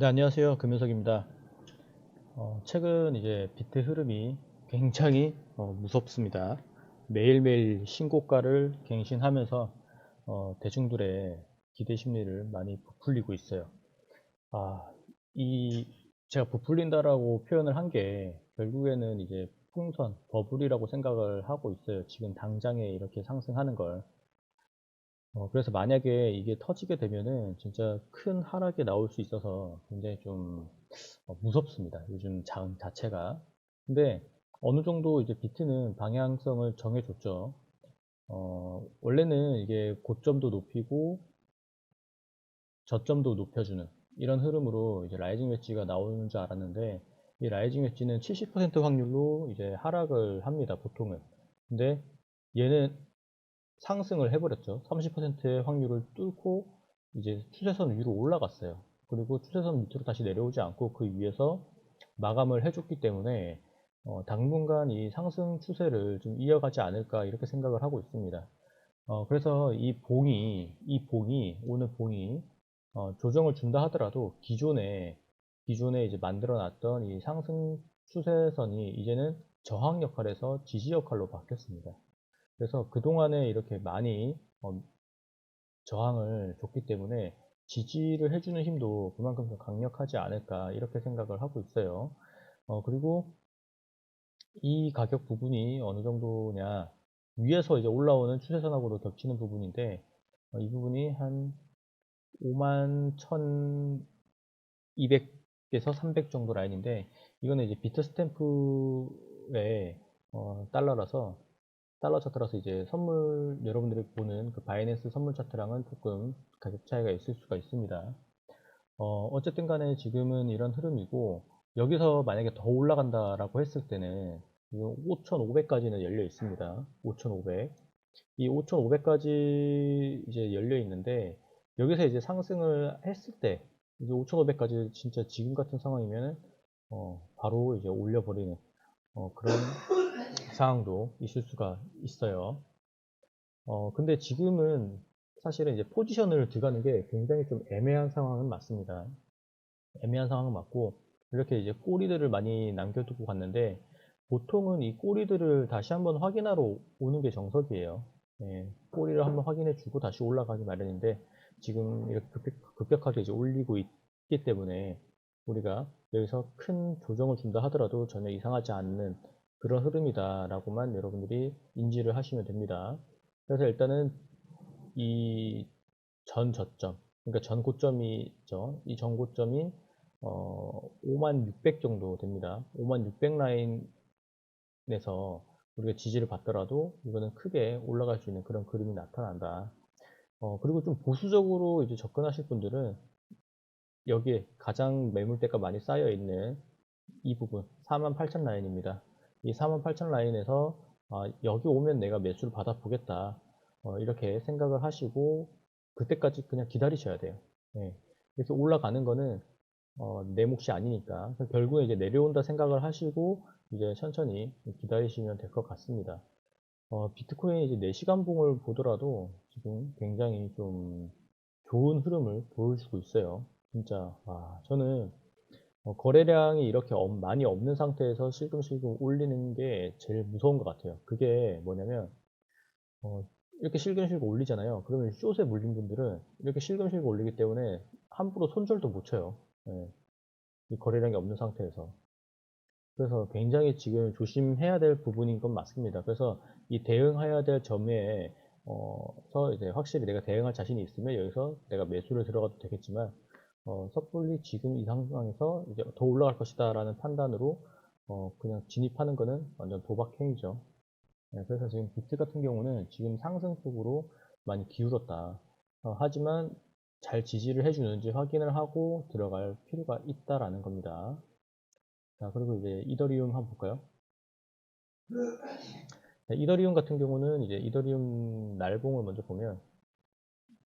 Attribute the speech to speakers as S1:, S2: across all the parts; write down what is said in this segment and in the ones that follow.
S1: 네, 안녕하세요. 금윤석입니다. 어, 최근 이제 비트 흐름이 굉장히 어, 무섭습니다. 매일매일 신고가를 갱신하면서 어, 대중들의 기대 심리를 많이 부풀리고 있어요. 아, 이 제가 부풀린다라고 표현을 한 게 결국에는 이제 풍선, 버블이라고 생각을 하고 있어요. 지금 당장에 이렇게 상승하는 걸. 어, 그래서 만약에 이게 터지게 되면은 진짜 큰 하락이 나올 수 있어서 굉장히 좀 어, 무섭습니다. 요즘 장 자체가. 근데 어느 정도 이제 비트는 방향성을 정해줬죠. 어, 원래는 이게 고점도 높이고 저점도 높여주는 이런 흐름으로 이제 라이징 웨지가 나오는 줄 알았는데 이 라이징 웨지는 70% 확률로 이제 하락을 합니다. 보통은. 근데 얘는 상승을 해버렸죠. 30%의 확률을 뚫고 이제 추세선 위로 올라갔어요. 그리고 추세선 밑으로 다시 내려오지 않고 그 위에서 마감을 해줬기 때문에 어, 당분간 이 상승 추세를 좀 이어가지 않을까 이렇게 생각을 하고 있습니다. 어, 그래서 이 봉이 이 봉이 오늘 봉이 어, 조정을 준다 하더라도 기존에 기존에 이제 만들어놨던 이 상승 추세선이 이제는 저항 역할에서 지지 역할로 바뀌었습니다. 그래서 그동안에 이렇게 많이 어, 저항을 줬기 때문에 지지를 해주는 힘도 그만큼 더 강력하지 않을까 이렇게 생각을 하고 있어요. 어, 그리고 이 가격 부분이 어느 정도냐 위에서 이제 올라오는 추세선하고도 겹치는 부분인데 어, 이 부분이 한 5만 1200에서 300 정도 라인인데 이거는 이제 비트 스탬프의 어, 달러라서 달러 차트라서 이제 선물 여러분들이 보는 그 바이낸스 선물 차트랑은 조금 가격 차이가 있을 수가 있습니다. 어, 어쨌든 간에 지금은 이런 흐름이고 여기서 만약에 더 올라간다라고 했을 때는 5,500까지는 열려 있습니다. 5,500. 이 5,500까지 이제 열려 있는데 여기서 이제 상승을 했을 때 이제 5,500까지 진짜 지금 같은 상황이면 어, 바로 이제 올려버리는 어, 그런 상황도 있을 수가 있어요. 어, 근데 지금은 사실은 이제 포지션을 들어가는 게 굉장히 좀 애매한 상황은 맞습니다. 애매한 상황은 맞고, 이렇게 이제 꼬리들을 많이 남겨두고 갔는데, 보통은 이 꼬리들을 다시 한번 확인하러 오는 게 정석이에요. 예, 꼬리를 한번 확인해 주고 다시 올라가기 마련인데, 지금 이렇게 급격, 하게 이제 올리고 있기 때문에, 우리가 여기서 큰 조정을 준다 하더라도 전혀 이상하지 않는 그런 흐름이다 라고만 여러분들이 인지를 하시면 됩니다. 그래서 일단은 이 전 저점 그러니까 전 고점이 있죠. 이 전 고점이 어, 5만 600 정도 됩니다. 5만 600 라인에서 우리가 지지를 받더라도 이거는 크게 올라갈 수 있는 그런 그림이 나타난다. 어, 그리고 좀 보수적으로 이제 접근하실 분들은 여기에 가장 매물대가 많이 쌓여 있는 이 부분 4만 8천 라인입니다 이 48,000 라인에서 아, 여기 오면 내가 매수를 받아 보겠다. 어, 이렇게 생각을 하시고 그때까지 그냥 기다리셔야 돼요. 네. 이렇게 올라가는 거는 어, 내 몫이 아니니까. 결국에 이제 내려온다 생각을 하시고 이제 천천히 기다리시면 될 것 같습니다. 어, 비트코인이 이제 4시간 봉을 보더라도 지금 굉장히 좀 좋은 흐름을 보여주고 있어요. 진짜 와, 저는 어, 거래량이 이렇게 많이 없는 상태에서 실금실금 올리는 게 제일 무서운 것 같아요. 그게 뭐냐면 어, 이렇게 실금실금 올리잖아요. 그러면 숏에 물린 분들은 이렇게 실금실금 올리기 때문에 함부로 손절도 못 쳐요. 네. 이 거래량이 없는 상태에서. 그래서 굉장히 지금 조심해야 될 부분인 건 맞습니다. 그래서 이 대응해야 될 점에 어,서 이제 확실히 내가 대응할 자신이 있으면 여기서 내가 매수를 들어가도 되겠지만 어, 섣불리 지금 이 상황에서 이제 더 올라갈 것이다 라는 판단으로 어, 그냥 진입하는 것은 완전 도박 행위죠. 네, 그래서 지금 비트 같은 경우는 지금 상승 쪽으로 많이 기울었다. 어, 하지만 잘 지지를 해주는지 확인을 하고 들어갈 필요가 있다라는 겁니다. 자, 그리고 이제 이더리움 한번 볼까요? 네, 이더리움 같은 경우는 이제 이더리움 날봉을 먼저 보면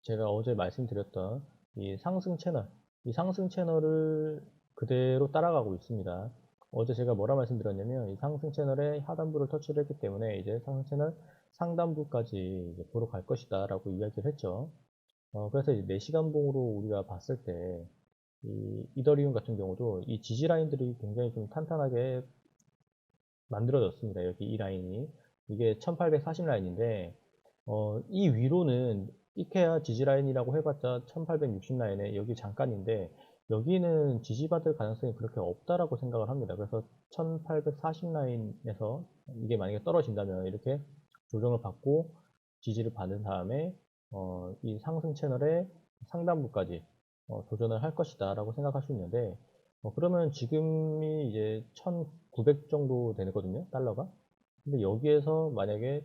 S1: 제가 어제 말씀드렸던 이 상승 채널 이 상승 채널을 그대로 따라가고 있습니다. 어제 제가 뭐라 말씀드렸냐면 이 상승 채널의 하단부를 터치를 했기 때문에 이제 상승 채널 상단부까지 보러 갈 것이다 라고 이야기를 했죠. 어, 그래서 이제 4시간 봉으로 우리가 봤을 때 이 이더리움 같은 경우도 이 지지 라인들이 굉장히 좀 탄탄하게 만들어졌습니다. 여기 이 라인이 이게 1840 라인인데 어, 이 위로는 이케아 지지 라인이라고 해봤자 1860 라인에 여기 잠깐인데 여기는 지지받을 가능성이 그렇게 없다라고 생각을 합니다. 그래서 1840 라인에서 이게 만약에 떨어진다면 이렇게 조정을 받고 지지를 받은 다음에 어, 이 상승 채널의 상단부까지 어, 도전을 할 것이다 라고 생각할 수 있는데 어, 그러면 지금이 이제 1900 정도 되거든요 달러가 근데 여기에서 만약에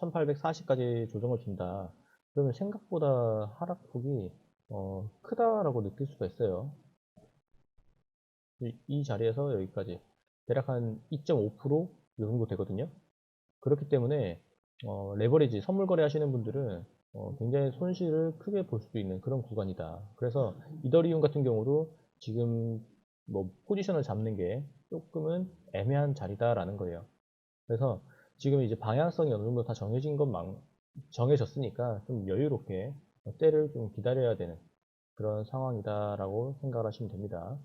S1: 1840까지 조정을 준다 그러면 생각보다 하락폭이 어, 크다라고 느낄 수가 있어요 이, 이 자리에서 여기까지 대략 한 2.5%이 정도 되거든요 그렇기 때문에 어, 레버리지 선물 거래 하시는 분들은 어, 굉장히 손실을 크게 볼 수도 있는 그런 구간이다. 그래서 이더리움 같은 경우도 지금 뭐 포지션을 잡는 게 조금은 애매한 자리다라는 거예요. 그래서 지금 이제 방향성이 어느 정도 다 정해진 것만 정해졌으니까 좀 여유롭게 때를 좀 기다려야 되는 그런 상황이다라고 생각을 하시면 됩니다.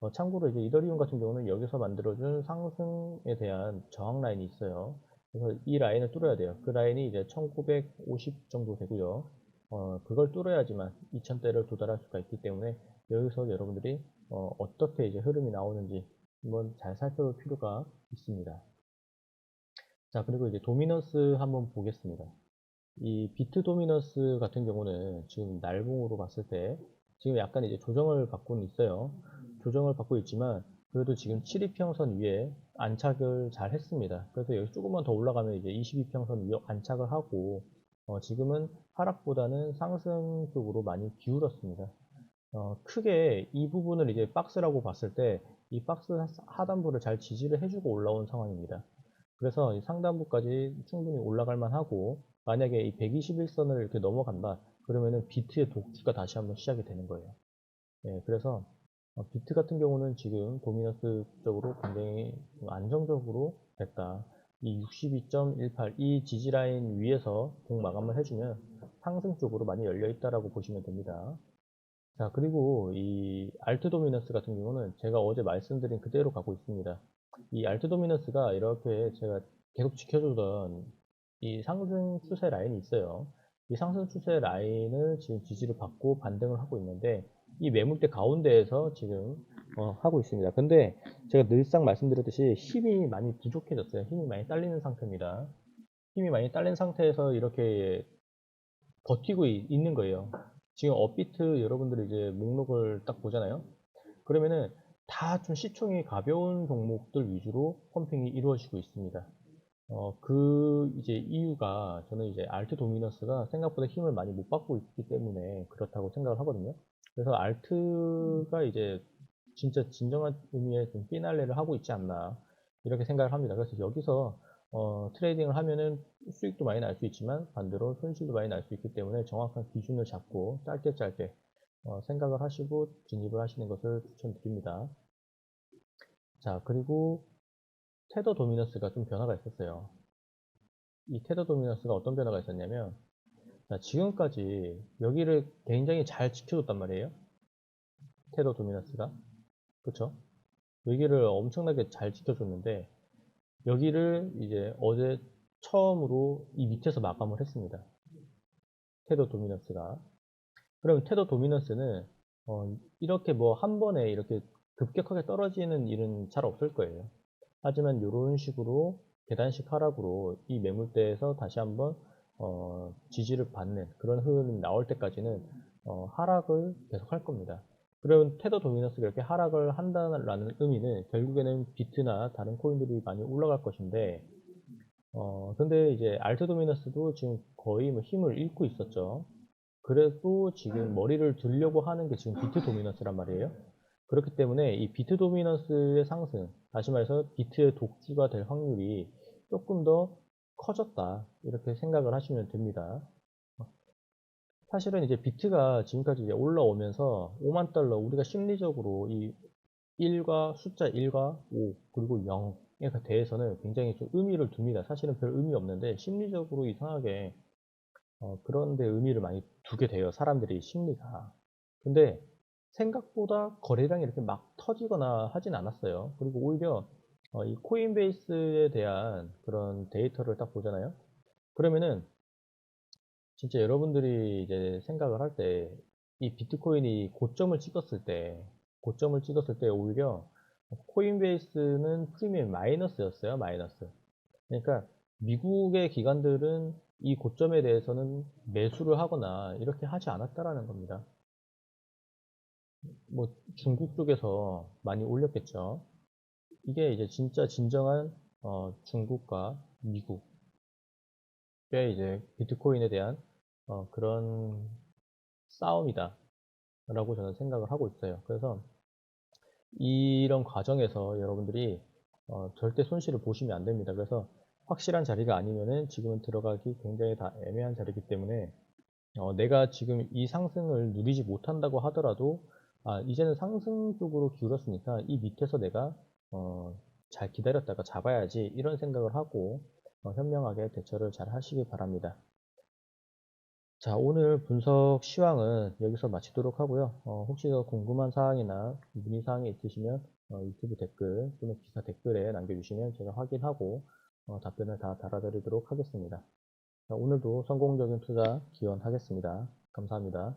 S1: 어, 참고로 이제 이더리움 같은 경우는 여기서 만들어준 상승에 대한 저항 라인이 있어요. 그래서 이 라인을 뚫어야 돼요. 그 라인이 이제 1950 정도 되고요. 어, 그걸 뚫어야지만 2000대를 도달할 수가 있기 때문에 여기서 여러분들이 어, 떻게 이제 흐름이 나오는지 한번 잘 살펴볼 필요가 있습니다. 자, 그리고 이제 도미넌스 한번 보겠습니다. 이 비트 도미넌스 같은 경우는 지금 날봉으로 봤을 때 지금 약간 이제 조정을 받고는 있어요. 조정을 받고 있지만 그래도 지금 7이평선 위에 안착을 잘 했습니다. 그래서 여기 조금만 더 올라가면 이제 22평선 위에 안착을 하고 어, 지금은 하락보다는 상승 쪽으로 많이 기울었습니다. 어, 크게 이 부분을 이제 박스라고 봤을 때 이 박스 하단부를 잘 지지를 해주고 올라온 상황입니다. 그래서 상단부까지 충분히 올라갈 만하고 만약에 이 121선을 이렇게 넘어간다 그러면은 비트의 독주가 다시 한번 시작이 되는 거예요. 네, 그래서 어, 비트 같은 경우는 지금 도미너스 쪽으로 굉장히 안정적으로 됐다. 이 62.18, 이 지지 라인 위에서 공 마감을 해주면 상승 쪽으로 많이 열려 있다라고 보시면 됩니다. 자, 그리고 이 알트 도미너스 같은 경우는 제가 어제 말씀드린 그대로 가고 있습니다. 이 알트 도미너스가 이렇게 제가 계속 지켜주던 이 상승 추세 라인이 있어요. 이 상승 추세 라인을 지금 지지를 받고 반등을 하고 있는데 이 매물대 가운데에서 지금 어, 하고 있습니다. 근데 제가 늘상 말씀드렸듯이 힘이 많이 부족해졌어요. 힘이 많이 딸리는 상태입니다. 힘이 많이 딸린 상태에서 이렇게 버티고 이, 있는 거예요. 지금 업비트 여러분들이 이제 목록을 딱 보잖아요. 그러면은 다 좀 시총이 가벼운 종목들 위주로 펌핑이 이루어지고 있습니다. 어, 그 이제 이유가 저는 이제 알트 도미너스가 생각보다 힘을 많이 못 받고 있기 때문에 그렇다고 생각을 하거든요. 그래서 알트가 이제 진짜 진정한 의미의 좀 피날레를 하고 있지 않나 이렇게 생각을 합니다. 그래서 여기서 어, 트레이딩을 하면은 수익도 많이 날 수 있지만 반대로 손실도 많이 날 수 있기 때문에 정확한 기준을 잡고 짧게 짧게 어, 생각을 하시고 진입을 하시는 것을 추천드립니다. 자 그리고 테더 도미너스가 좀 변화가 있었어요. 이 테더 도미너스가 어떤 변화가 있었냐면 자, 지금까지 여기를 굉장히 잘 지켜줬단 말이에요. 테더 도미너스가. 그쵸? 여기를 엄청나게 잘 지켜줬는데, 여기를 이제 어제 처음으로 이 밑에서 마감을 했습니다. 테더 도미너스가. 그럼 테더 도미너스는 어, 이렇게 뭐 한 번에 이렇게 급격하게 떨어지는 일은 잘 없을 거예요. 하지만 이런 식으로 계단식 하락으로 이 매물대에서 다시 한번 어, 지지를 받는 그런 흐름이 나올 때까지는 어, 하락을 계속 할 겁니다. 그러면 테더 도미너스가 이렇게 하락을 한다는 의미는 결국에는 비트나 다른 코인들이 많이 올라갈 것인데 어, 근데 이제 알트 도미너스도 지금 거의 뭐 힘을 잃고 있었죠. 그래도 지금 머리를 들려고 하는 게 지금 비트 도미너스란 말이에요. 그렇기 때문에 이 비트 도미너스의 상승, 다시 말해서 비트의 독주가 될 확률이 조금 더 커졌다 이렇게 생각을 하시면 됩니다. 사실은 이제 비트가 지금까지 이제 올라오면서 5만 달러 우리가 심리적으로 이 1과 숫자 1과 5 그리고 0에 대해서는 굉장히 좀 의미를 둡니다. 사실은 별 의미 없는데 심리적으로 이상하게 어, 그런 데 의미를 많이 두게 돼요 사람들이 심리가. 근데 생각보다 거래량이 이렇게 막 터지거나 하진 않았어요. 그리고 오히려 어, 이 코인베이스에 대한 그런 데이터를 딱 보잖아요. 그러면은 진짜 여러분들이 이제 생각을 할 때 이 비트코인이 고점을 찍었을 때 고점을 찍었을 때 오히려 코인베이스는 프리미엄 마이너스였어요. 마이너스. 그러니까 미국의 기관들은 이 고점에 대해서는 매수를 하거나 이렇게 하지 않았다라는 겁니다. 뭐 중국 쪽에서 많이 올렸겠죠. 이게 이제 진짜 진정한 어, 중국과 미국의 이제 비트코인에 대한 어, 그런 싸움이다 라고 저는 생각을 하고 있어요. 그래서 이런 과정에서 여러분들이 어, 절대 손실을 보시면 안 됩니다. 그래서 확실한 자리가 아니면은 지금은 들어가기 굉장히 다 애매한 자리이기 때문에 어, 내가 지금 이 상승을 누리지 못한다고 하더라도 아, 이제는 상승 쪽으로 기울었으니까 이 밑에서 내가 어, 잘 기다렸다가 잡아야지 이런 생각을 하고 어, 현명하게 대처를 잘 하시기 바랍니다. 자, 오늘 분석 시황은 여기서 마치도록 하고요. 어, 혹시 더 궁금한 사항이나 문의 사항이 있으시면 어, 유튜브 댓글 또는 기사 댓글에 남겨주시면 제가 확인하고 어, 답변을 다 달아드리도록 하겠습니다. 자, 오늘도 성공적인 투자 기원하겠습니다. 감사합니다.